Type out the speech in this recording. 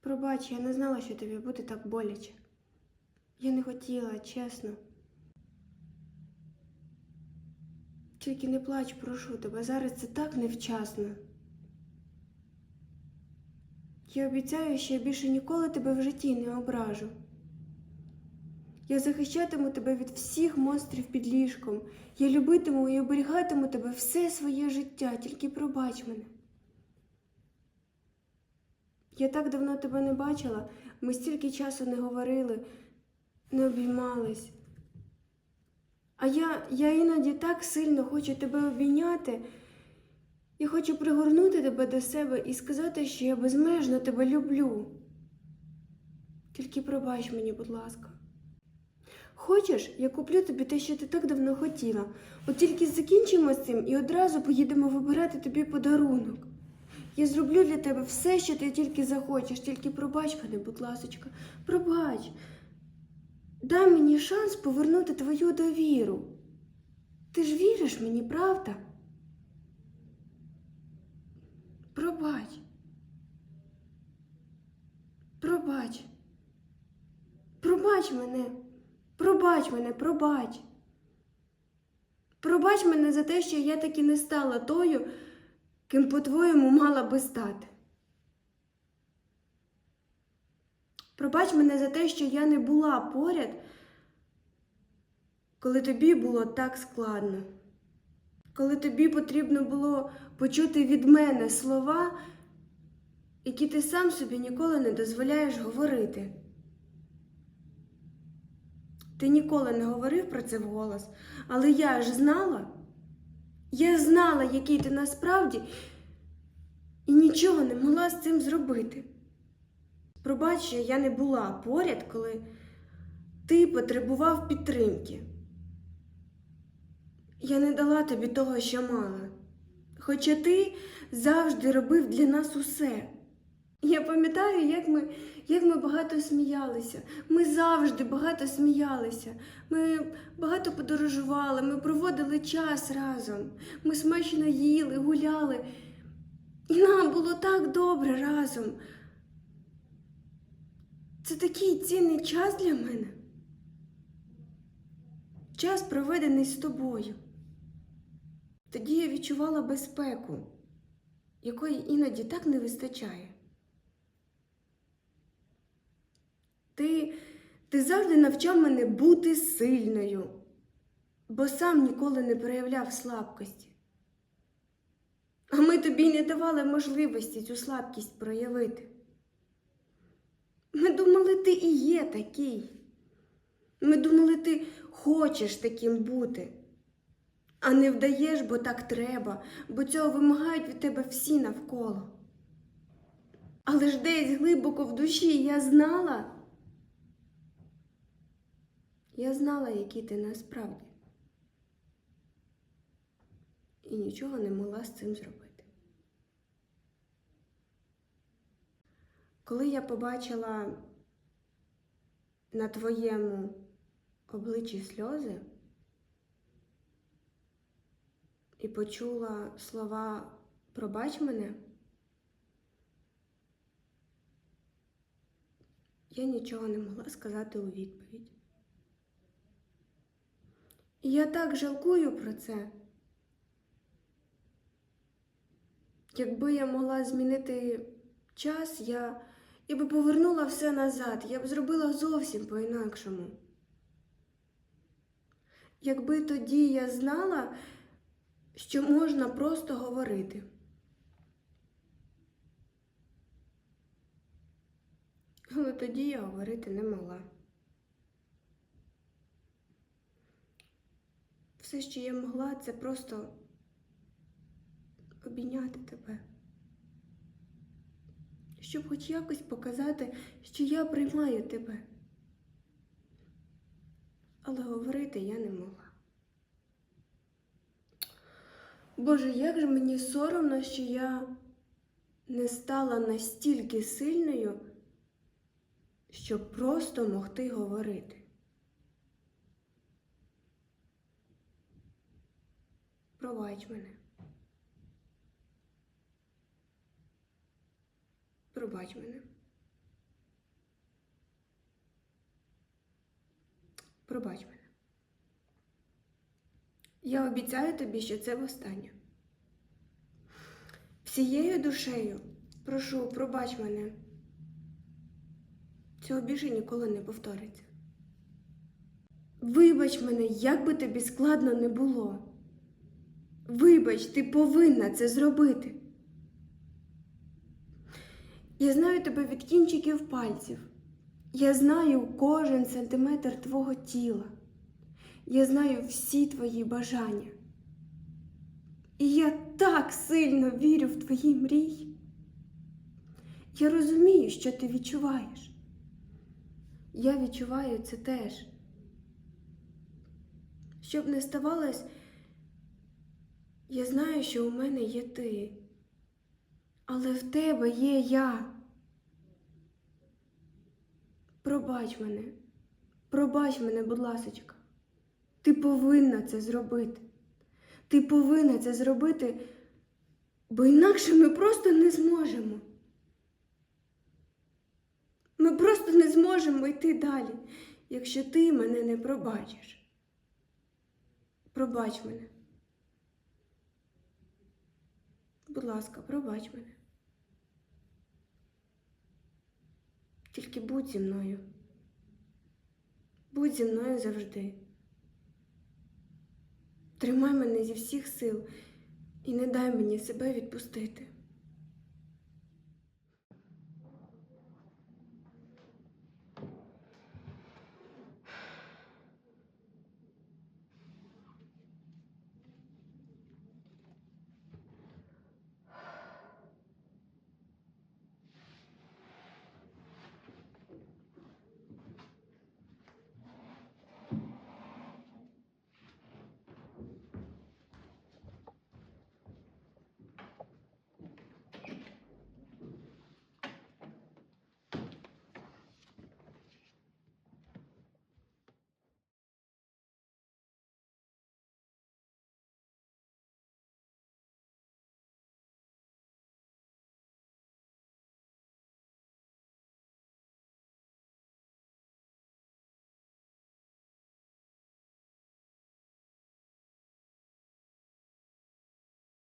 Пробач, я не знала, що тобі буде так боляче. Я не хотіла, чесно. Тільки не плач, прошу тебе, зараз це так невчасно. Я обіцяю, що я більше ніколи тебе в житті не ображу. Я захищатиму тебе від всіх монстрів під ліжком. Я любитиму і оберігатиму тебе все своє життя, тільки пробач мене. Я так давно тебе не бачила, ми стільки часу не говорили, не обіймались. А я, я іноді так сильно хочу тебе обійняти. Я хочу пригорнути тебе до себе і сказати, що я безмежно тебе люблю. Тільки пробач мені, будь ласка. Хочеш, я куплю тобі те, що ти так давно хотіла. От тільки закінчимо з цим і одразу поїдемо вибирати тобі подарунок. Я зроблю для тебе все, що ти тільки захочеш, тільки пробач мене, будь ласочка, пробач. Дай мені шанс повернути твою довіру. Ти ж віриш мені, правда? Пробач. Пробач. Пробач мене. Пробач мене, пробач. Пробач мене за те, що я таки не стала тою, ким, по-твоєму, мала би стати. Пробач мене за те, що я не була поряд, коли тобі було так складно, коли тобі потрібно було почути від мене слова, які ти сам собі ніколи не дозволяєш говорити. Ти ніколи не говорив про це вголос, але я ж знала. Я знала, який ти насправді, і нічого не могла з цим зробити. Пробач, я не була поряд, коли ти потребував підтримки. Я не дала тобі того, що мала. Хоча ти завжди робив для нас усе. Я пам'ятаю, як ми, як ми багато сміялися. Ми завжди багато сміялися. Ми багато подорожували, ми проводили час разом. Ми смачно їли, гуляли. І нам було так добре разом. Це такий цінний час для мене. Час проведений з тобою. Тоді я відчувала безпеку, якої іноді так не вистачає. Ти, ти завжди навчав мене бути сильною, бо сам ніколи не проявляв слабкості. А ми тобі не давали можливості цю слабкість проявити. Ми думали, ти і є такий. Ми думали, ти хочеш таким бути, а не вдаєш, бо так треба, бо цього вимагають від тебе всі навколо. Але ж десь глибоко в душі я знала. Я знала, який ти насправді. І нічого не могла з цим зробити. Коли я побачила на твоєму обличчі сльози і почула слова Пробач мене, я нічого не могла сказати у відповідь. І я так жалкую про це. Якби я могла змінити час, я, я би повернула все назад, я б зробила зовсім по-інакшому. Якби тоді я знала, що можна просто говорити. Але тоді я говорити не могла. Все, що я могла, це просто обійняти тебе. Щоб хоч якось показати, що я приймаю тебе. Але говорити я не могла. Боже, як же мені соромно, що я не стала настільки сильною, щоб просто могти говорити. Пробач мене. Пробач мене. Пробач мене. Я обіцяю тобі, що це востаннє. Всією душею прошу, пробач мене. Цього більше ніколи не повториться. Вибач мене, як би тобі складно не було. Вибач, ти повинна це зробити. Я знаю тебе від кінчиків пальців. Я знаю кожен сантиметр твого тіла. Я знаю всі твої бажання. І я так сильно вірю в твої мрії. Я розумію, що ти відчуваєш. Я відчуваю це теж. Щоб не ставалось, я знаю, що у мене є ти. Але в тебе є я. Пробач мене, пробач мене, будь ласочка. Ти повинна це зробити. Ти повинна це зробити, бо інакше ми просто не зможемо. Ми просто не зможемо йти далі, якщо ти мене не пробачиш. Пробач мене. Будь ласка, пробач мене. Тільки будь зі мною. Будь зі мною завжди. Тримай мене зі всіх сил і не дай мені себе відпустити.